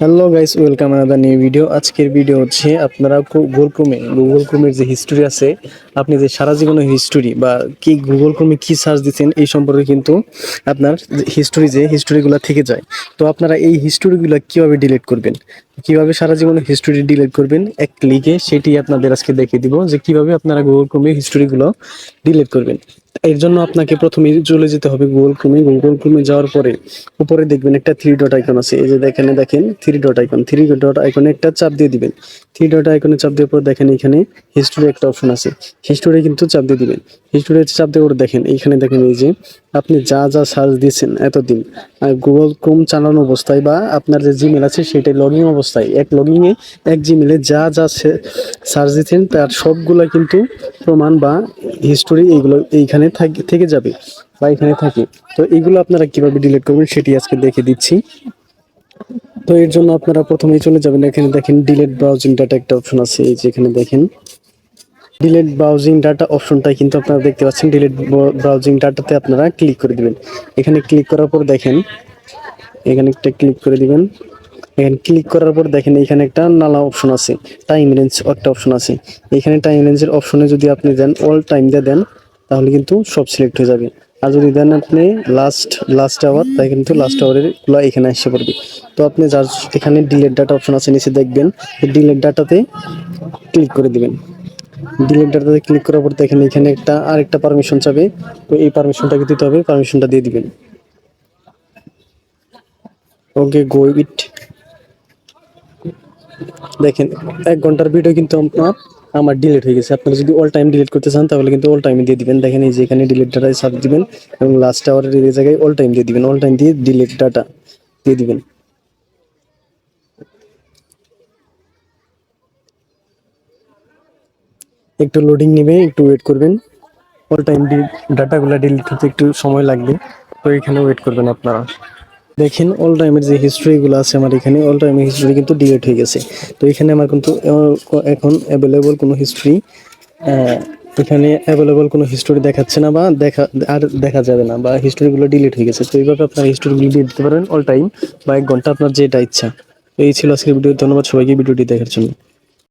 Hello guys welcome another new video আজকের video হচ্ছে আপনারা গুগল ক্রোমে গুগল ক্রোমের যে হিস্টোরি আছে, আপনি যে সারা জীবনের হিস্টোরি বা কি গুগল ক্রোমে কি সার্চ দিচ্ছেন, এই সম্পর্কে কিন্তু আপনার হিস্টোরি যে হিস্টোরিগুলো থেকে যায়। তো আপনারা এই হিস্টোরিগুলো কীভাবে ডিলিট করবেন? কীভাবে সারা জীবনের হিস্টোরি ডিলিট করবেন? এক ক্লিকে সেটি আপনাদের আজকে দেখিয়ে দিব যে কীভাবে আপনারা গুগল ক্রোমে হিস্টোরিগুলো ডিলিট করবেন। এর জন্য আপনাকে প্রথমে চলে যেতে হবে গুগল ক্রোমে গুগল ক্রোমে যাওয়ার পরে উপরে দেখবেন একটা থ্রি ডট আইকন আছে। এই যে দেখেন দেখেন three dot icon three dot আইকনে একটা চাপ দিয়ে দিবেন। থ্রি ডট আইকনে চাপ দেওয়ার পর দেখেন এখানে হিস্টোরি একটা অপশন আছে। হিস্টোরি কিন্তু চাপ দিয়ে দিবেন। হিস্টোরি চাপ দেওয়ার পর দেখেন, এইখানে দেখেন এই যে আপনি যা যা সার্চ দিয়েছেন এতদিন গুগল ক্রোম চালানো অবস্থায় বা আপনার যে জিমেল আছে সেটাই লগ অবস্থায়, এক লগ ইনে এক জিমেলে যা যা সার্চ দিয়েছেন, তার সবগুলা কিন্তু প্রমাণ বা হিস্টোরি এইগুলো এইখানে থাক- থেকে যাবে বা এখানে থাকে। তো এইগুলো আপনারা কীভাবে ডিলিট করবেন সেটি আজকে দেখে দিচ্ছি। তো এর জন্য আপনারা প্রথমেই চলে যাবেন, এখানে দেখেন ডিলেট ব্রাউজিং ডাটা একটা অপশন আছে, এই যে এখানে দেখেন। ডিলেট ব্রাউজিং ডাটা অপশনটাই কিন্তু আপনারা দেখতে পাচ্ছেন। ডিলেট ব্রাউজিং ডাটাতে আপনারা ক্লিক করে দিবেন। এখানে ক্লিক করার পর দেখেন, এখানে একটা ক্লিক করে দিবেন। এখানে ক্লিক করার পর দেখেন, এখানে একটা নালা অপশন আছে টাইম রেঞ্জ একটা অপশন আছে। এখানে টাইম রেঞ্জের অপশনে যদি আপনি দেন অল টাইম দিয়ে দেন, তাহলে কিন্তু সব সিলেক্ট হয়ে যাবে। আর যদি দেন আপনি লাস্ট লাস্ট আওয়ার তাই কিন্তু লাস্ট আওয়ারেরগুলো এখানে এসে পড়বে। তো আপনি যার এখানে ডিলেট ডাটা অপশন আছে, নিচে দেখবেন। ডিলেট ডাটাতে ক্লিক করে দিবেন। ডিলেট ডাটাতে ক্লিক করার পর দেখেন এখানে একটা আরেকটা পারমিশন চাবে। তো এই পারমিশনটাকে দিতে হবে পারমিশনটা দিয়ে দিবেন। ওকে গো ইট দেখেন, এক ঘণ্টার ভিডিও কিন্তু আপনার, আমার ডিলিট হয়ে গেছে। আপনারা যদি অল টাইম ডিলিট করতে চান, তাহলে কিন্তু অল টাইমে দিয়ে দিবেন। দেখেন এই যে এখানে ডিলিট ডাটা সাব দিবেন এবং লাস্ট আওয়ারের এই জায়গায় অল টাইম দিয়ে দিবেন। অল টাইম দিয়ে ডিলিট ডাটা দিয়ে দিবেন। একটু লোডিং নেবে, একটু ওয়েট করবেন। অল টাইম ডাটাগুলো ডিলিট হতে একটু সময় লাগবে। তো এখানে ওয়েট করবেন আপনারা। দেখেন অল টাইমের যে হিস্ট্রিগুলো আছে আমার এখানে অল টাইমের হিস্ট্রি কিন্তু ডিলিট হয়ে গেছে। তো এখানে আমার কিন্তু এখন অ্যাভেলেবল কোনো হিস্ট্রি এখানে অ্যাভেলেবল কোনো হিস্টোরি দেখাচ্ছে না বা দেখা, আর দেখা যাবে না বা হিস্টোরিগুলো ডিলিট হয়ে গেছে। তো এইভাবে আপনার হিস্টোরিগুলো ডিলিট দিতে পারেন অল টাইম বা এক ঘণ্টা আপনার যেটা ইচ্ছা। এই ছিল আজকের ভিডিও ধন্যবাদ সবাইকে ভিডিওটি দেখার জন্য।